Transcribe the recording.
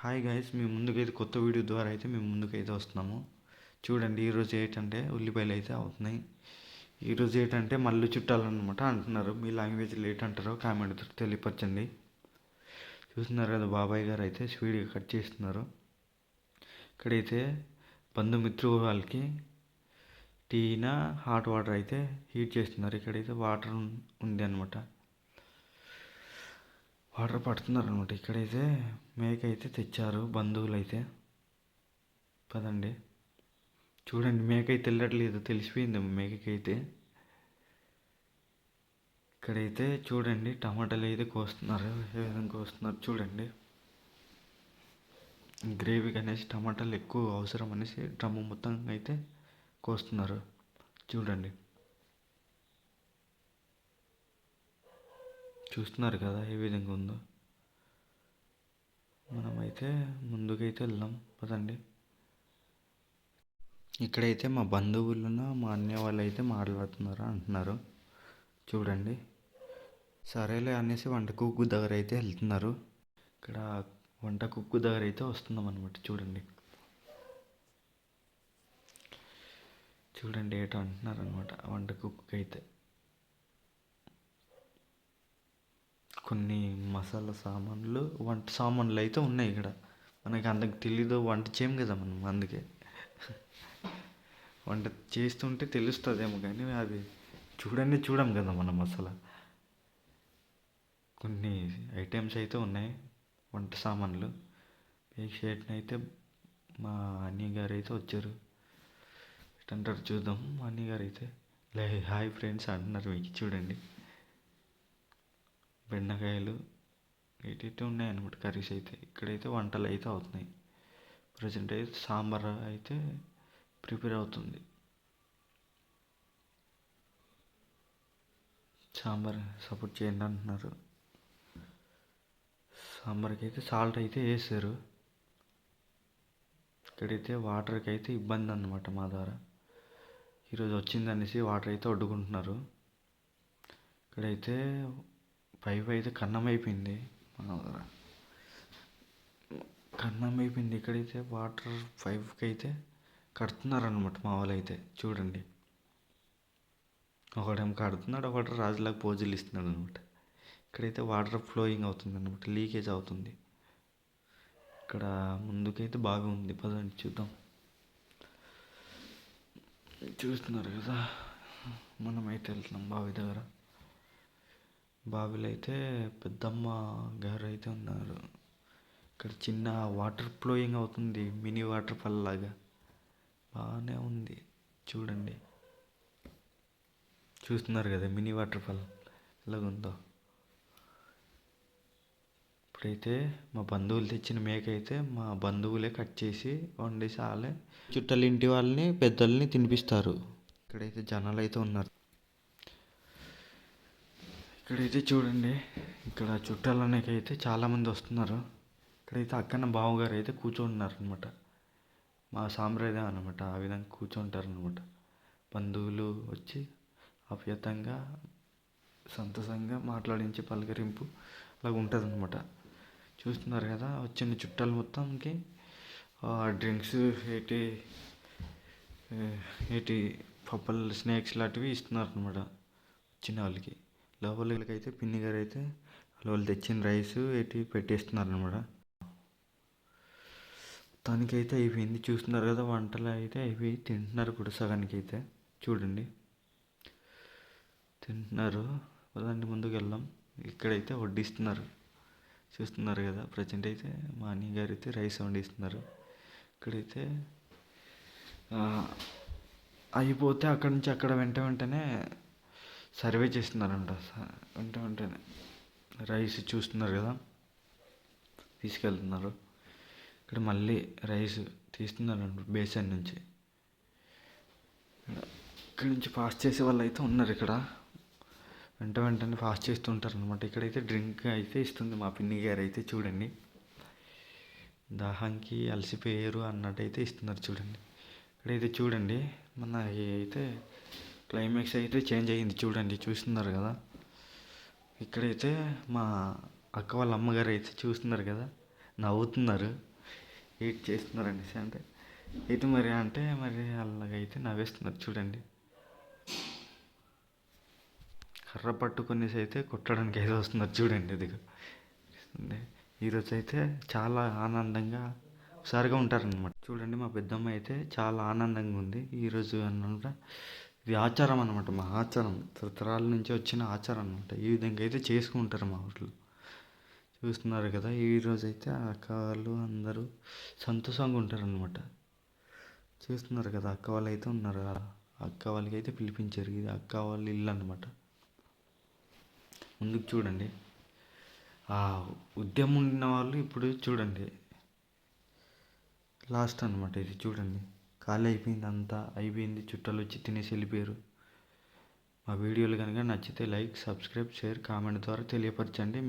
Hi guys మీ ముందుకైతే కొత్త video ద్వారా అయితే మేము ముందుకైతే వస్తున్నాము. చూడండి ఈరోజు ఏంటంటే ఉల్లిపాయలు అయితే అవుతున్నాయి. ఈరోజు ఏంటంటే మళ్ళీ చుట్టాలన్నమాట అంటున్నారు. మీ లాంగ్వేజ్లో ఏంటంటారో కామెంట్ తెలియపరచండి. చూస్తున్నారు కదా బాబాయ్ గారు అయితే స్పీడ్గా కట్ చేస్తున్నారు. ఇక్కడైతే బంధుమిత్రు వాళ్ళకి టీనా హాట్ వాటర్ అయితే హీట్ చేస్తున్నారు. ఇక్కడైతే వాటర్ ఉంది అనమాట వాటర్ పడుతున్నారు అనమాట ఇక్కడైతే మేక అయితే తెచ్చారు బంధువులు అయితే పదండి. చూడండి మేక అయితే వెళ్ళట్లేదు తెలిసిపోయింది మేకకైతే. ఇక్కడైతే చూడండి టమాటాలు అయితే కోస్తున్నారు ఏ విధంగా కోస్తున్నారు చూడండి. గ్రేవీకి అనేసి టమాటాలు ఎక్కువ అవసరం అనేసి డ్రమ్ము మొత్తం అయితే కోస్తున్నారు. చూడండి. చూస్తున్నారు కదా ఏ విధంగా ఉందో. మనమైతే ముందుకైతే వెళ్దాం పదండి. ఇక్కడైతే మా బంధువులను మా అన్నయ్య వాళ్ళు అయితే మాట్లాడుతున్నారు అంటున్నారు. చూడండి. సరేలే అనేసి వంట కుక్కు దగ్గర అయితే వెళ్తున్నారు. ఇక్కడ వంట కుక్కు దగ్గర అయితే వస్తున్నాం అనమాట చూడండి. చూడండి ఏటో అంటున్నారు అనమాట వంట కుక్కు అయితే కొన్ని మసాలా సామాన్లు వంట సామాన్లు అయితే ఉన్నాయి ఇక్కడ. మనకి అంతకు తెలీదు వంట చేయం కదా మనం అందుకే. వంట చేస్తుంటే తెలుస్తుందేమో కానీ అది చూడండి చూడం కదా మనం అసలు కొన్ని ఐటమ్స్ అయితే ఉన్నాయి వంట సామాన్లు. పేషెంట్ని అయితే మా అన్నయ్య గారు అయితే వచ్చారు. ఎట్టంటారు చూద్దాం మా అన్నయ్య గారు అయితే. లే హాయ్ ఫ్రెండ్స్ అంటున్నారు మీకు చూడండి. బెండకాయలు ఇటు ఉన్నాయన్నమాట కర్రీస్ అయితే. ఇక్కడైతే వంటలు అయితే అవుతున్నాయి. ప్రజెంట్ అయితే సాంబార్ అయితే ప్రిపేర్ అవుతుంది. సాంబార్ సపోర్ట్ చేయండి అంటున్నారు. సాంబార్కి అయితే సాల్ట్ అయితే వేసారు. ఇక్కడైతే వాటర్కి అయితే ఇబ్బంది అన్నమాట మా ద్వారా. ఈరోజు వచ్చిందనేసి వాటర్ అయితే వడ్డుకుంటున్నారు ఇక్కడైతే పైపు అయితే కన్నం అయిపోయింది. మన దగ్గర కన్నం అయిపోయింది ఇక్కడైతే వాటర్ పైప్కి అయితే కడుతున్నారు అనమాట మా వాళ్ళు అయితే. చూడండి. ఒకడేమో కడుతున్నాడు ఒకటి రాజులకు పోజులు ఇస్తున్నాడు అనమాట ఇక్కడైతే వాటర్ ఫ్లోయింగ్ అవుతుంది అనమాట లీకేజ్ అవుతుంది. ఇక్కడ ముందుకైతే బాగా ఉంది. పదండి చూద్దాం. చూస్తున్నారు కదా. మనమైతే వెళ్తున్నాం బావి దగ్గర. బావిలో అయితే పెద్దమ్మ గారు అయితే ఉన్నారు. ఇక్కడ చిన్న వాటర్ ఫ్లోయింగ్ అవుతుంది మినీ వాటర్ ఫాల్ లాగా. బాగానే ఉంది. చూడండి. చూస్తున్నారు కదా మినీ వాటర్ ఫాల్ ఎలాగుందో. ఇప్పుడైతే మా బంధువులు తెచ్చిన మేక అయితే మా బంధువులే కట్ చేసి వండేసి వాళ్ళే చుట్టాల ఇంటి వాళ్ళని పెద్దల్ని తినిపిస్తారు. ఇక్కడైతే జనాలు అయితే ఉన్నారు. ఇక్కడైతే చూడండి ఇక్కడ చుట్టాలనేకి అయితే చాలామంది వస్తున్నారు. ఇక్కడైతే అక్కన బావగారు అయితే కూర్చుంటున్నారు అనమాట మా సాంప్రదాయం అనమాట ఆ విధంగా కూర్చుంటారు అనమాట బంధువులు వచ్చి అప్యతంగా సంతోషంగా మాట్లాడించి పలకరింపు అలాగ ఉంటుంది అనమాట చూస్తున్నారు కదా వచ్చిన చుట్టాలు మొత్తంకి డ్రింక్స్ ఏటి ఏటి పప్పలు స్నాక్స్ లాంటివి ఇస్తున్నారు అనమాట వచ్చిన వాళ్ళకి. లోపలికైతే పిన్ని గారు అయితే వాళ్ళు తెచ్చిన రైస్ ఎట్టి పెట్టేస్తున్నారు అనమాట తనకైతే అయిపోయింది. చూస్తున్నారు కదా వంటలు అయితే అయిపోయి తింటున్నారు కూడా సగానికి అయితే చూడండి. తింటున్నారు. పదండి ముందుకు వెళ్దాం ఇక్కడైతే వడ్డిస్తున్నారు. చూస్తున్నారు కదా ప్రజెంట్ అయితే మా అన్నయ్య గారు అయితే రైస్ వండిస్తున్నారు. ఇక్కడైతే అయిపోతే అక్కడి నుంచి అక్కడ వెంట వెంటనే సర్వే చేస్తున్నారంట వెంట వెంటనే రైస్ చూస్తున్నారు కదా? తీసుకెళ్తున్నారు. ఇక్కడ మళ్ళీ రైస్ తీస్తున్నారంట బేసన్ నుంచి. ఇక్కడ నుంచి ఫాస్ట్ చేసే వాళ్ళు అయితే ఉన్నారు ఇక్కడ. వెంట వెంటనే ఫాస్ట్ చేస్తుంటారు అనమాట ఇక్కడైతే డ్రింక్ అయితే ఇస్తుంది మా పిన్ని గారు అయితే చూడండి. దాహానికి అలసిపోయారు అన్నట్టు అయితే ఇస్తున్నారు చూడండి. ఇక్కడైతే చూడండి. మన అయితే క్లైమాక్స్ అయితే చేంజ్ అయ్యింది చూడండి చూస్తున్నారు కదా. ఇక్కడైతే మా అక్క వాళ్ళ అమ్మగారు అయితే చూస్తున్నారు కదా నవ్వుతున్నారు. ఏట్ చేస్తున్నారు అనేసి అంటే ఎటు మరి అంటే మరి అలాగైతే నవ్వేస్తున్నారు చూడండి. కర్ర పట్టుకునేసి అయితే కొట్టడానికి అయితే వస్తున్నారు చూడండి ఇదిగో. ఈరోజు అయితే చాలా ఆనందంగా హుషారుగా ఉంటారనమాట చూడండి మా పెద్దమ్మ అయితే చాలా ఆనందంగా ఉంది. ఈరోజు అన్నమాట ఇది ఆచారం అనమాట మా ఆచారం. తరతరాల నుంచి వచ్చిన ఆచారం అనమాట ఈ విధంగా అయితే చేసుకుంటారు మా ఊర్లో. చూస్తున్నారు కదా ఈరోజు అయితే అక్క వాళ్ళు అందరూ సంతోషంగా ఉంటారనమాట చూస్తున్నారు కదా అక్క వాళ్ళు అయితే ఉన్నారు. అక్క వాళ్ళకి అయితే పిలిపించారు. ఇది అక్క వాళ్ళ ఇల్లు అనమాట ముందుకు చూడండి. ఆ ఉద్యమం ఉన్న వాళ్ళు ఇప్పుడు చూడండి. లాస్ట్ అనమాట ఇది చూడండి. ఖాళీ అయిపోయింది అంతా అయిపోయింది చుట్టాలు వచ్చి తినేసి వెళ్ళిపోయారు. మా వీడియోలు కనుక నచ్చితే లైక్ సబ్స్క్రైబ్ షేర్ కామెంట్ ద్వారా తెలియపరచండి.